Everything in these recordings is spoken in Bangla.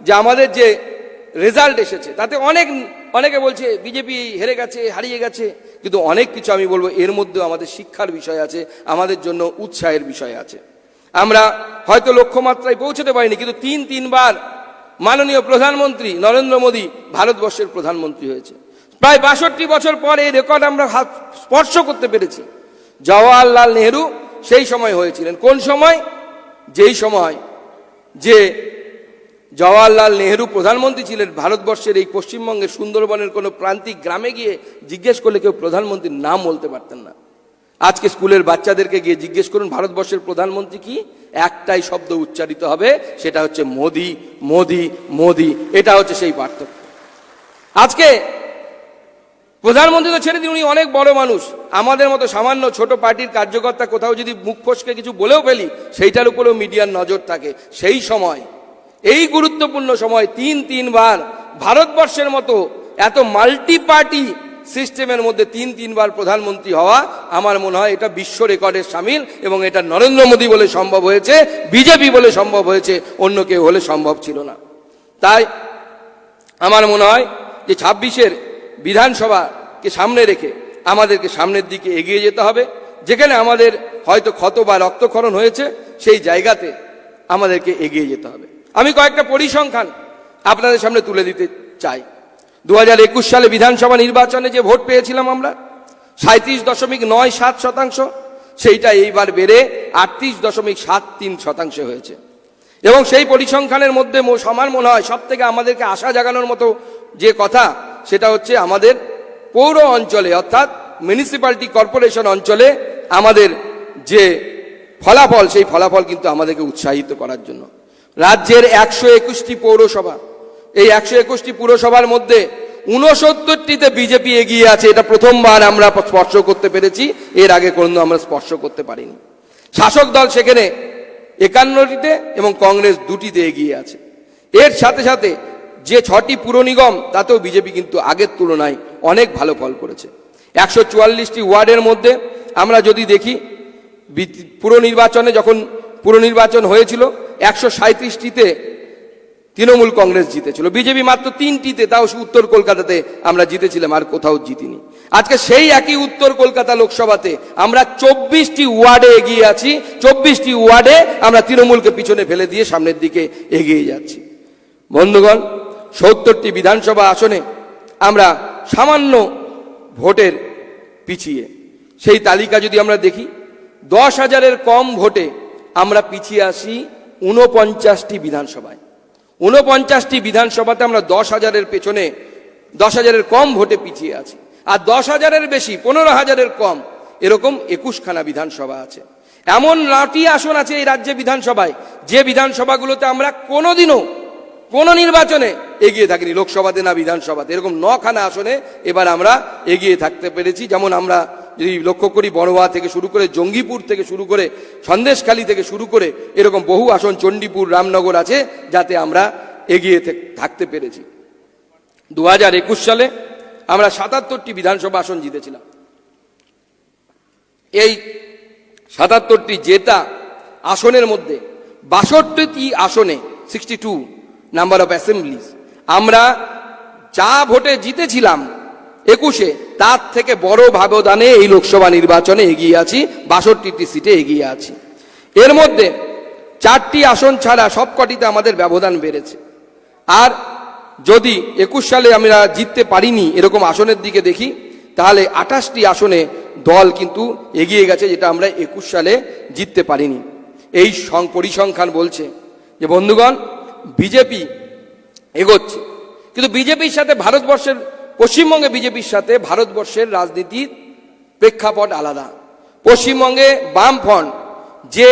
যে আমাদের যে রেজাল্ট এসেছে, তাতে অনেক, অনেকে বলছে বিজেপি হেরে গেছে, হারিয়ে গেছে, কিন্তু অনেক কিছু আমি বলব, এর মধ্যেও আমাদের শিক্ষার বিষয় আছে, আমাদের জন্য উৎসাহের বিষয় আছে। আমরা হয়তো লক্ষ্যমাত্রায় পৌঁছতে পারিনি, কিন্তু তিন, তিনবার মাননীয় প্রধানমন্ত্রী নরেন্দ্র মোদী ভারতবর্ষের প্রধানমন্ত্রী হয়েছে। প্রায় বাষট্টি বছর পর এই রেকর্ড আমরা হাত স্পর্শ করতে পেরেছি। জওয়াহরলাল নেহরু সেই সময় হয়েছিলেন। কোন সময়? যেই সময় যে জওয়াহরলাল নেহরু প্রধানমন্ত্রী ছিলেন। ভারতবর্ষের এই পশ্চিমবঙ্গের সুন্দরবনের কোনো প্রান্তিক গ্রামে গিয়ে জিজ্ঞেস করলে কেউ প্রধানমন্ত্রীর নাম বলতে পারতেন না। আজকে স্কুলের বাচ্চাদেরকে গিয়ে জিজ্ঞেস করুন, ভারতবর্ষের প্রধানমন্ত্রী কি? একটাই শব্দ উচ্চারিত হবে, সেটা হচ্ছে মোদি মোদি মোদি। এটা হচ্ছে সেই পার্থক্য। আজকে প্রধানমন্ত্রী তো ছেড়ে দিন, উনি অনেক বড় মানুষ। আমাদের মতো সামান্য ছোট পার্টির কার্যকর্তা কোথাও যদি মুখ ফসকে কিছু বলেও ফেলি, সেইটার উপরেও মিডিয়ার নজর থাকে। সেই সময় এই গুরুত্বপূর্ণ সময় তিন, তিনবার ভারতবর্ষের মতো এত মাল্টি পার্টি সিস্টেমের মধ্যে তিন, তিনবার প্রধানমন্ত্রী হওয়া আমার মনে হয় এটা বিশ্ব রেকর্ডের সামিল এবং এটা নরেন্দ্র মোদী বলে সম্ভব হয়েছে, বিজেপি বলে সম্ভব হয়েছে, অন্য কেউ হলে সম্ভব ছিল না। তাই আমার মনে হয় যে ছাব্বিশের বিধানসভাকে সামনে রেখে আমাদেরকে সামনের দিকে এগিয়ে যেতে হবে, যেখানে আমাদের হয়তো ক্ষত বা রক্তক্ষরণ হয়েছে, সেই জায়গাতে আমাদেরকে এগিয়ে যেতে হবে। আমি কয়েকটা পরিসংখ্যান আপনাদের সামনে তুলে দিতে চাই। দু হাজার একুশ সালে বিধানসভা নির্বাচনে যে ভোট পেয়েছিলাম আমরা সাঁত্রিশ দশমিক নয় সাত শতাংশ, সেইটা এইবার বেড়ে আটত্রিশ দশমিক সাত তিন শতাংশ হয়েছে। এবং সেই পরিসংখ্যানের মধ্যে আমার মনে হয় সব থেকে আমাদেরকে আশা জাগানোর মতো যে কথা, সেটা হচ্ছে আমাদের পৌর অঞ্চলে, অর্থাৎ মিউনিসিপ্যালিটি কর্পোরেশন অঞ্চলে আমাদের যে ফলাফল, সেই ফলাফল কিন্তু আমাদেরকে উৎসাহিত করার জন্য। রাজ্যের একশো একুশটি পৌরসভা। এই একশো একুশটি পুরসভার মধ্যে উনসত্তরটিতে বিজেপি এগিয়ে আছে, এটা প্রথমবার আমরা স্পর্শ করতে পেরেছি, এর আগে কোনো আমরা স্পর্শ করতে পারিনি। শাসক দল সেখানে একান্নটিতে এবং কংগ্রেস দুটিতে এগিয়ে আছে। এর সাথে সাথে যে ছটি পুর নিগম তাতেও বিজেপি কিন্তু আগের তুলনায় অনেক ভালো ফল করেছে। একশো চুয়াল্লিশটি ওয়ার্ডের মধ্যে আমরা যদি দেখি পুর নির্বাচনে যখন পুর নির্বাচন হয়েছিল একশো সাঁত্রিশটিতে তৃণমূল কংগ্রেস জিতেছিল। বিজেপি মাত্র তিনটিতে, তাও উত্তর কলকাতাতে আমরা জিতেছিলাম, আর কোথাও জিতিনি। আজকে সেই একই উত্তর কলকাতা লোকসভাতে আমরা চব্বিশটি ওয়ার্ডে এগিয়ে আছি, চব্বিশটি ওয়ার্ডে আমরা তৃণমূলকে পিছনে ফেলে দিয়ে সামনের দিকে এগিয়ে যাচ্ছি। বন্ধুগণ, সত্তরটি বিধানসভা আসনে আমরা সামান্য ভোটের পিছিয়ে। সেই তালিকা যদি আমরা দেখি, দশ হাজারের কম ভোটে আমরা পিছিয়ে আসি ঊনপঞ্চাশটি বিধানসভায়। ঊনপঞ্চাশটি বিধানসভাতে আমরা দশ হাজারের পেছনে, দশ হাজারের কম ভোটে পিছিয়ে আছি। আর দশ হাজারের বেশি, পনেরো হাজারের কম, এরকম একুশখানা বিধানসভা আছে। এমন নটি আসন আছে এই রাজ্যে বিধানসভায়, যে বিধানসভাগুলোতে আমরা কোনোদিনও, কোনো নির্বাচনে এগিয়ে থাকিনি। লোকসভাতে না বিধানসভাতে। এরকম নখানা আসনে এবার আমরা এগিয়ে থাকতে পেরেছি। যেমন আমরা যদি লক্ষ্য করি, বড়োয়া থেকে শুরু করে জঙ্গিপুর থেকে শুরু করে সন্দেশখালী থেকে শুরু করে এরকম বহু আসন চণ্ডীপুর, রামনগর আছে, যাতে আমরা এগিয়ে থাকতে পেরেছি। দু হাজার একুশ সালে আমরা সাতাত্তরটি বিধানসভা আসন জিতেছিলাম। এই সাতাত্তরটি জেতা আসনের মধ্যে বাষট্টিটি আসনে sixty two number of assemblies আমরা যা ভোটে জিতেছিলাম একুশে, তার থেকে বড় ব্যবধানে এই লোকসভা নির্বাচনে এগিয়ে আছি, বাষট্টিটি সিটে এগিয়ে আছি। এর মধ্যে চারটি আসন ছাড়া সবকটিতে আমাদের ব্যবধান বেড়েছে। আর যদি একুশ সালে আমরা জিততে পারিনি এরকম আসনের দিকে দেখি, তাহলে আঠাশটি আসনে দল কিন্তু এগিয়ে গেছে যেটা আমরা একুশ সালে জিততে পারিনি। এই পরিসংখ্যান বলছে যে, বন্ধুগণ, বিজেপি এগোচ্ছে। কিন্তু বিজেপির সাথে ভারতবর্ষের পশ্চিমবঙ্গে বিজেপির সাথে ভারতবর্ষের রাজনীতির প্রেক্ষাপট আলাদা। পশ্চিমবঙ্গে বামফ্রন্ট যে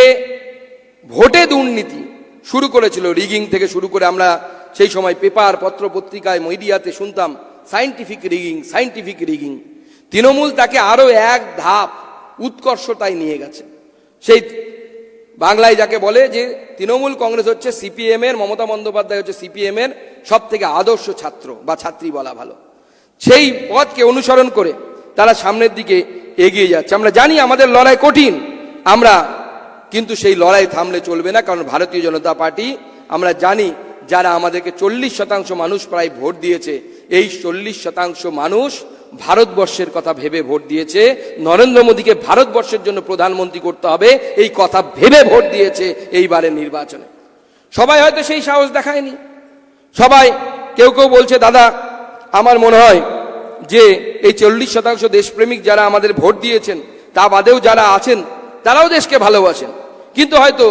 ভোটে দুর্নীতি শুরু করেছিল, রিগিং থেকে শুরু করে আমরা সেই সময় পেপার, পত্র পত্রিকায়, মিডিয়াতে শুনতাম, scientific rigging scientific rigging. Trinamool তাকে আরও এক ধাপ উৎকর্ষতায় নিয়ে গেছে। সেই বাংলায় যাকে বলে যে তৃণমূল কংগ্রেস হচ্ছে সিপিএমের, মমতা বন্দ্যোপাধ্যায় হচ্ছে সিপিএমের সব থেকে আদর্শ ছাত্র বা ছাত্রী বলা ভালো। সেই পথকে অনুসরণ করে তারা সামনের দিকে এগিয়ে যাচ্ছে। আমরা জানি আমাদের লড়াই কঠিন। আমরা কিন্তু সেই লড়াই থামলে চলবে না, কারণ ভারতীয় জনতা পার্টি, আমরা জানি যারা আমাদেরকে চল্লিশ শতাংশ মানুষ প্রায় ভোট দিয়েছে, এই চল্লিশ শতাংশ মানুষ ভারতবর্ষের কথা ভেবে ভোট দিয়েছে। নরেন্দ্র মোদীকে ভারতবর্ষের জন্য প্রধানমন্ত্রী করতে হবে, এই কথা ভেবে ভোট দিয়েছে এইবারের নির্বাচনে। সবাই হয়তো সেই সাহস দেখায়নি। সবাই কেউ কেউ বলছে, দাদা আমার মনে হয় যে এই চল্লিশ শতাংশ দেশপ্রেমিক যারা আমাদের ভোট দিয়েছেন, তা বাদেও যারা আছেন, তারাও দেশকে ভালোবাসেন। কিন্তু হয়তো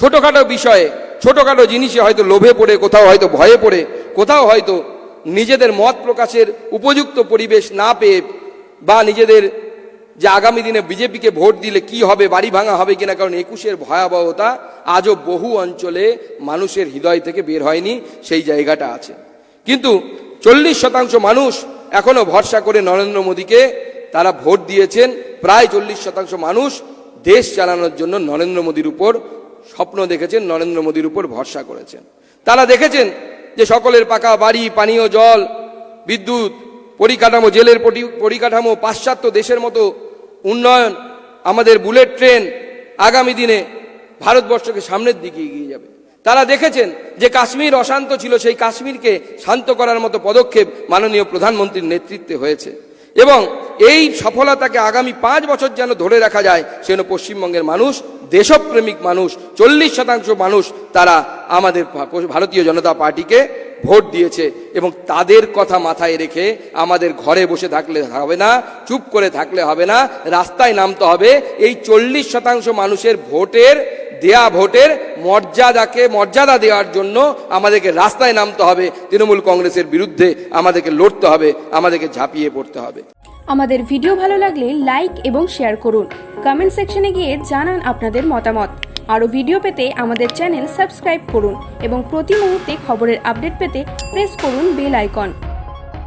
ছোটোখাটো বিষয়ে, ছোটোখাটো জিনিসে হয়তো লোভে পড়ে, কোথাও হয়তো ভয়ে পড়ে, কোথাও হয়তো নিজেদের মত প্রকাশের উপযুক্ত পরিবেশ না পেয়ে বা নিজেদের যে আগামী দিনে বিজেপিকে ভোট দিলে কি হবে, বাড়ি ভাঙা হবে কিনা, কারণ একুশের ভয়াবহতা আজও বহু অঞ্চলে মানুষের হৃদয় থেকে বের হয়নি, সেই জায়গাটা আছে। কিন্তু চল্লিশ শতাংশ মানুষ এখনও ভরসা করে নরেন্দ্র মোদীকে তারা ভোট দিয়েছেন। প্রায় চল্লিশ শতাংশ মানুষ দেশ চালানোর জন্য নরেন্দ্র মোদীর উপর স্বপ্ন দেখেছেন, নরেন্দ্র মোদীর উপর ভরসা করেছেন। তারা দেখেছেন যে সকলের পাকা বাড়ি, পানীয় জল, বিদ্যুৎ, পরিকাঠামো, জেলের পরিকাঠামো, পাশ্চাত্য দেশের মতো উন্নয়ন, আমাদের বুলেট ট্রেন আগামী দিনে ভারতবর্ষকে সামনের দিকে এগিয়ে যাবে। তারা দেখেছেন যে কাশ্মীর অশান্ত ছিল, সেই কাশ্মীরকে শান্ত করার মতো পদক্ষেপ মাননীয় প্রধানমন্ত্রীর নেতৃত্বে হয়েছে। এবং এই সফলতাকে আগামী পাঁচ বছর যেন ধরে রাখা যায় সেন পশ্চিমবঙ্গের মানুষ, দেশপ্রেমিক মানুষ, চল্লিশ শতাংশ মানুষ তারা আমাদের ভারতীয় জনতা পার্টিকে ভোট দিয়েছে এবং তাদের কথা মাথায় রেখে আমাদের ঘরে বসে থাকলে হবে না, চুপ করে থাকলে হবে না, রাস্তায় নামতে হবে। এই চল্লিশ শতাংশ মানুষের ভোটের দেয়া ভোটের মর্যাদাকে, মর্যাদা দেওয়ার জন্য আমাদেরকে রাস্তায় নামতে হবে। তৃণমূল কংগ্রেসের বিরুদ্ধে আমাদেরকে লড়তে হবে, আমাদেরকে ঝাঁপিয়ে পড়তে হবে। আমাদের ভিডিও ভালো লাগলে লাইক এবং শেয়ার করুন। কমেন্ট সেকশনে গিয়ে জানান আপনাদের মতামত। আরও ভিডিও পেতে আমাদের চ্যানেল সাবস্ক্রাইব করুন এবং প্রতি মুহূর্তে খবরের আপডেট পেতে প্রেস করুন বেল আইকন।